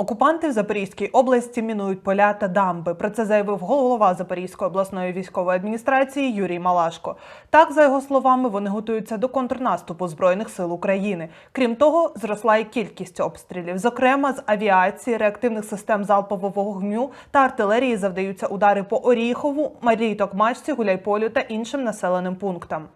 Окупанти в Запорізькій області мінують поля та дамби. Про це заявив голова Запорізької обласної військової адміністрації Юрій Малашко. Так, за його словами, вони готуються до контрнаступу збройних сил України. Крім того, зросла і кількість обстрілів. Зокрема, з авіації, реактивних систем залпового вогню та артилерії завдаються удари по Оріхову, Малій Токмачці, Гуляйполю та іншим населеним пунктам.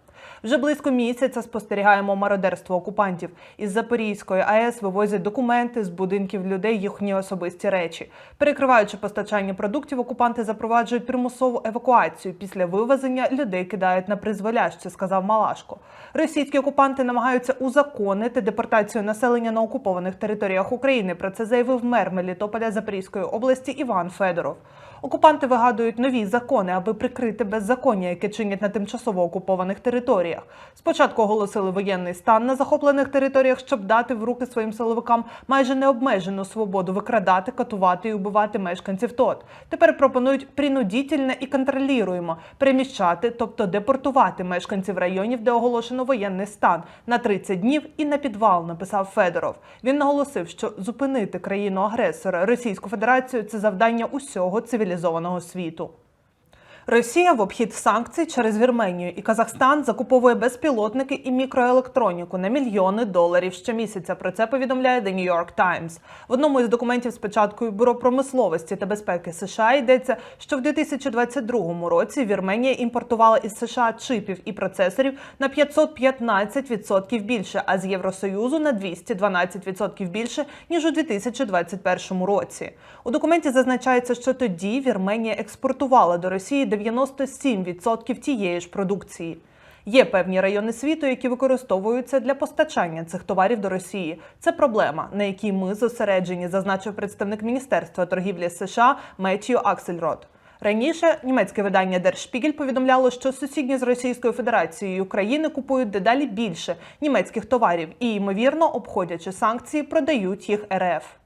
Вже близько місяця спостерігаємо мародерство окупантів. Із Запорізької АЕС вивозять документи з будинків людей, їхні особисті речі. Перекриваючи постачання продуктів, окупанти запроваджують примусову евакуацію. Після вивезення людей кидають на призволяще, сказав Малашко. Російські окупанти намагаються узаконити депортацію населення на окупованих територіях України. Про це заявив мер Мелітополя Запорізької області Іван Федоров. Окупанти вигадують нові закони, аби прикрити беззаконня, яке чинять на тимчасово окупованих територіях. Спочатку оголосили воєнний стан на захоплених територіях, щоб дати в руки своїм силовикам майже необмежену свободу викрадати, катувати і убивати мешканців ТОТ. Тепер пропонують принудітельне і контролюємо переміщати, тобто депортувати мешканців районів, де оголошено воєнний стан на 30 днів і на підвал. Написав Федоров. Він наголосив, що зупинити країну агресора Російську Федерацію це завдання усього цивілізованого світу. Росія в обхід санкцій через Вірменію і Казахстан закуповує безпілотники і мікроелектроніку на мільйони доларів щомісяця. Про це повідомляє The New York Times. В одному із документів з печаткою Бюро промисловості та безпеки США йдеться, що в 2022 році Вірменія імпортувала із США чипів і процесорів на 515% більше, а з Євросоюзу на 212% більше ніж у 2021 році. У документі зазначається, що тоді Вірменія експортувала до Росії 97% тієї ж продукції. Є певні райони світу, які використовуються для постачання цих товарів до Росії. Це проблема, на якій ми зосереджені, зазначив представник Міністерства торгівлі США Меттью Аксельрод. Раніше німецьке видання Der Spiegel повідомляло, що сусідні з Російською Федерацією країни купують дедалі більше німецьких товарів і, ймовірно, обходячи санкції, продають їх РФ.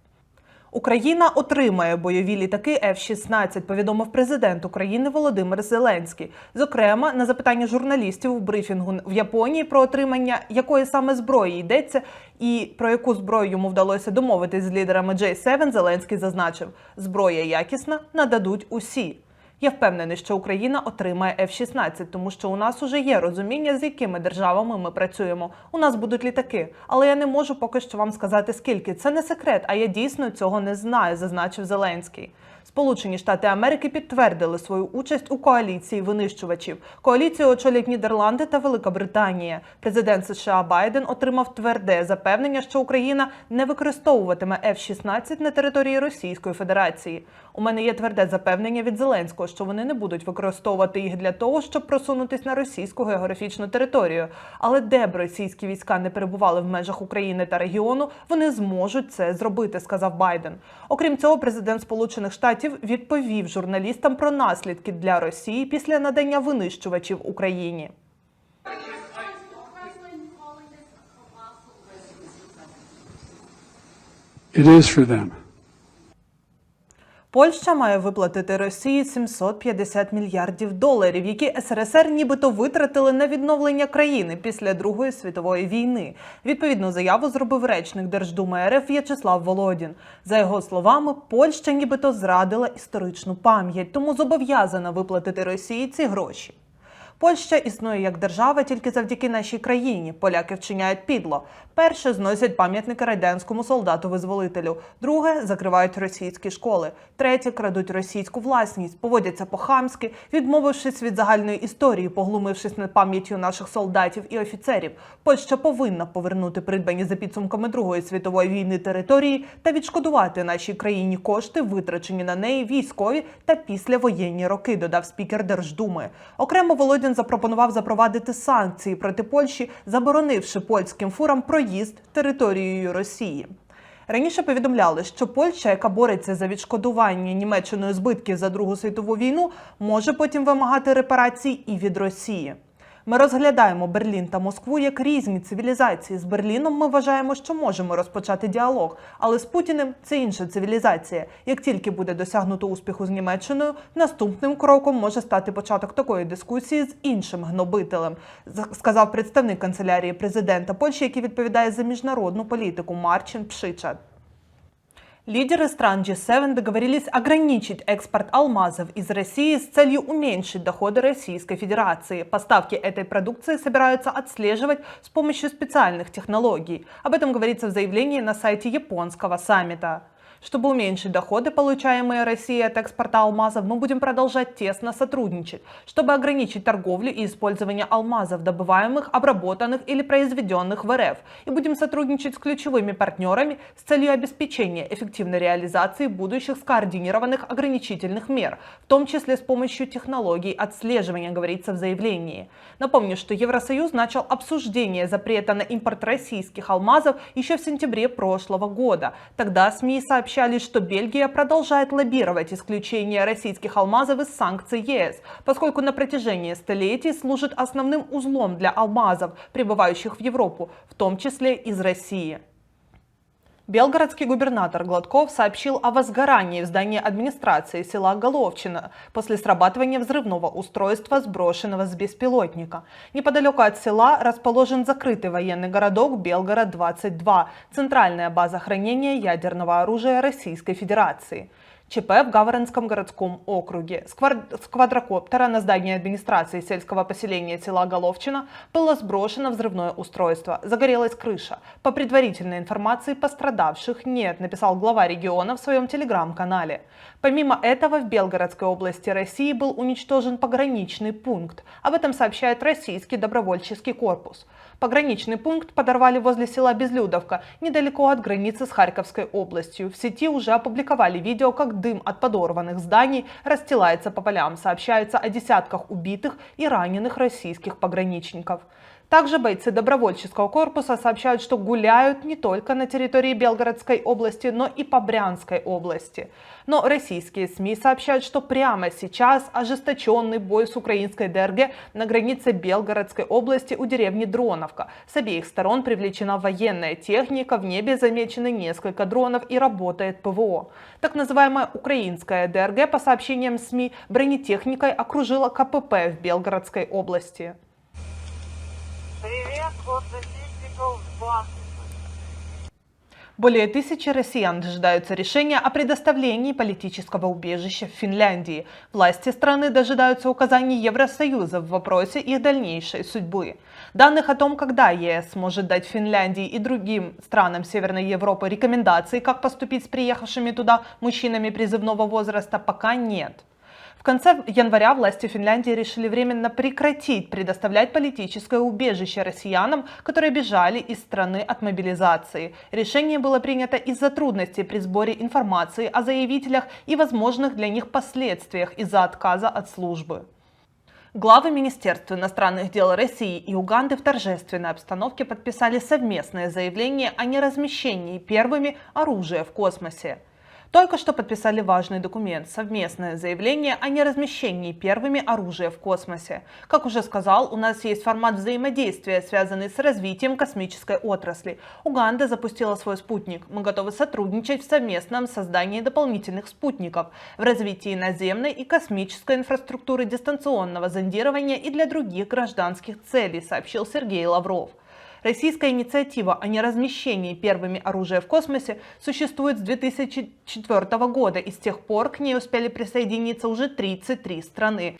Україна отримає бойові літаки F-16, повідомив президент України Володимир Зеленський. Зокрема, на запитання журналістів у брифінгу в Японії про отримання якої саме зброї йдеться, і про яку зброю йому вдалося домовитись з лідерами J7, Зеленський зазначив: зброя якісна нададуть усі. Я впевнений, що Україна отримає F-16, тому що у нас уже є розуміння, з якими державами ми працюємо. У нас будуть літаки, але я не можу поки що вам сказати скільки. Це не секрет, а я дійсно цього не знаю, зазначив Зеленський. Сполучені Штати Америки підтвердили свою участь у коаліції винищувачів. Коаліцію очолять Нідерланди та Велика Британія. Президент США Байден отримав тверде запевнення, що Україна не використовуватиме F-16 на території Російської Федерації. У мене є тверде запевнення від Зеленського, що вони не будуть використовувати їх для того, щоб просунутись на російську географічну територію. Але де б російські війська не перебували в межах України та регіону, вони зможуть це зробити, сказав Байден. Окрім цього, президент Сполучених Штатів відповів журналістам про наслідки для Росії після надання винищувачів Україні. It is for them. Польща має виплатити Росії 750 мільярдів доларів, які СРСР нібито витратили на відновлення країни після Другої світової війни. Відповідну заяву зробив речник Держдуми РФ В'ячеслав Володін. За його словами, Польща нібито зрадила історичну пам'ять, тому зобов'язана виплатити Росії ці гроші. Польща існує як держава тільки завдяки нашій країні. Поляки вчиняють підло. Перше зносять пам'ятники радянському солдату-визволителю. Друге закривають російські школи. Третє крадуть російську власність, поводяться по-хамськи, відмовившись від загальної історії, поглумившись над пам'яттю наших солдатів і офіцерів. Польща повинна повернути придбані за підсумками Другої світової війни території та відшкодувати нашій країні кошти, витрачені на неї військові та післявоєнні роки. Додав спікер Держдуми. Окремо Володін запропонував запровадити санкції проти Польщі, заборонивши польським фурам проїзд територією Росії. Раніше повідомляли, що Польща, яка бореться за відшкодування Німеччиною збитків за Другу світову війну, може потім вимагати репарацій і від Росії. Ми розглядаємо Берлін та Москву як різні цивілізації. З Берліном ми вважаємо, що можемо розпочати діалог, але з Путіним це інша цивілізація. Як тільки буде досягнуто успіху з Німеччиною, наступним кроком може стати початок такої дискусії з іншим гнобителем, сказав представник канцелярії президента Польщі, який відповідає за міжнародну політику Марчин Пшичат. Лидеры стран G7 договорились ограничить экспорт алмазов из России с целью уменьшить доходы Российской Федерации. Поставки этой продукции собираются отслеживать с помощью специальных технологий. Об этом говорится в заявлении на сайте японского саммита. Чтобы уменьшить доходы, получаемые Россией от экспорта алмазов, мы будем продолжать тесно сотрудничать, чтобы ограничить торговлю и использование алмазов, добываемых, обработанных или произведенных в РФ, и будем сотрудничать с ключевыми партнерами с целью обеспечения эффективной реализации будущих скоординированных ограничительных мер, в том числе с помощью технологий отслеживания, говорится в заявлении. Напомню, что Евросоюз начал обсуждение запрета на импорт российских алмазов еще в сентябре прошлого года. Тогда СМИ сообщили, сообщали, что Бельгия продолжает лоббировать исключение российских алмазов из санкций ЕС, поскольку на протяжении столетий служит основным узлом для алмазов, прибывающих в Европу, в том числе из России. Белгородский губернатор Гладков сообщил о возгорании в здании администрации села Головчино после срабатывания взрывного устройства, сброшенного с беспилотника. Неподалеку от села расположен закрытый военный городок Белгород-22, центральная база хранения ядерного оружия Российской Федерации. ЧП в Гаваринском городском округе. С квадрокоптера на здание администрации сельского поселения села Головчина было сброшено взрывное устройство. Загорелась крыша. По предварительной информации пострадавших нет, написал глава региона в своем телеграм-канале. Помимо этого, в Белгородской области России был уничтожен пограничный пункт. Об этом сообщает Российский добровольческий корпус. Пограничный пункт подорвали возле села Безлюдовка, недалеко от границы с Харьковской областью. В сети уже опубликовали видео, как дым от подорванных зданий расстилается по полям. Сообщается о десятках убитых и раненых российских пограничников. Также бойцы добровольческого корпуса сообщают, что гуляют не только на территории Белгородской области, но и по Брянской области. Но российские СМИ сообщают, что прямо сейчас ожесточенный бой с украинской ДРГ на границе Белгородской области у деревни Дроновка. С обеих сторон привлечена военная техника, в небе замечены несколько дронов и работает ПВО. Так называемая украинская ДРГ, по сообщениям СМИ, бронетехникой окружила КПП в Белгородской области. Более тысячи россиян дожидаются решения о предоставлении политического убежища в Финляндии. Власти страны дожидаются указаний Евросоюза в вопросе их дальнейшей судьбы. Данных о том, когда ЕС может дать Финляндии и другим странам Северной Европы рекомендации, как поступить с приехавшими туда мужчинами призывного возраста, пока нет. В конце января власти Финляндии решили временно прекратить предоставлять политическое убежище россиянам, которые бежали из страны от мобилизации. Решение было принято из-за трудностей при сборе информации о заявителях и возможных для них последствиях из-за отказа от службы. Главы Министерства иностранных дел России и Уганды в торжественной обстановке подписали совместное заявление о неразмещении первыми оружия в космосе. Только что подписали важный документ – совместное заявление о неразмещении первыми оружия в космосе. Как уже сказал, у нас есть формат взаимодействия, связанный с развитием космической отрасли. Уганда запустила свой спутник. Мы готовы сотрудничать в совместном создании дополнительных спутников, в развитии наземной и космической инфраструктуры дистанционного зондирования и для других гражданских целей, сообщил Сергей Лавров. Российская инициатива о неразмещении первыми оружия в космосе существует с 2004 года, и с тех пор к ней успели присоединиться уже 33 страны.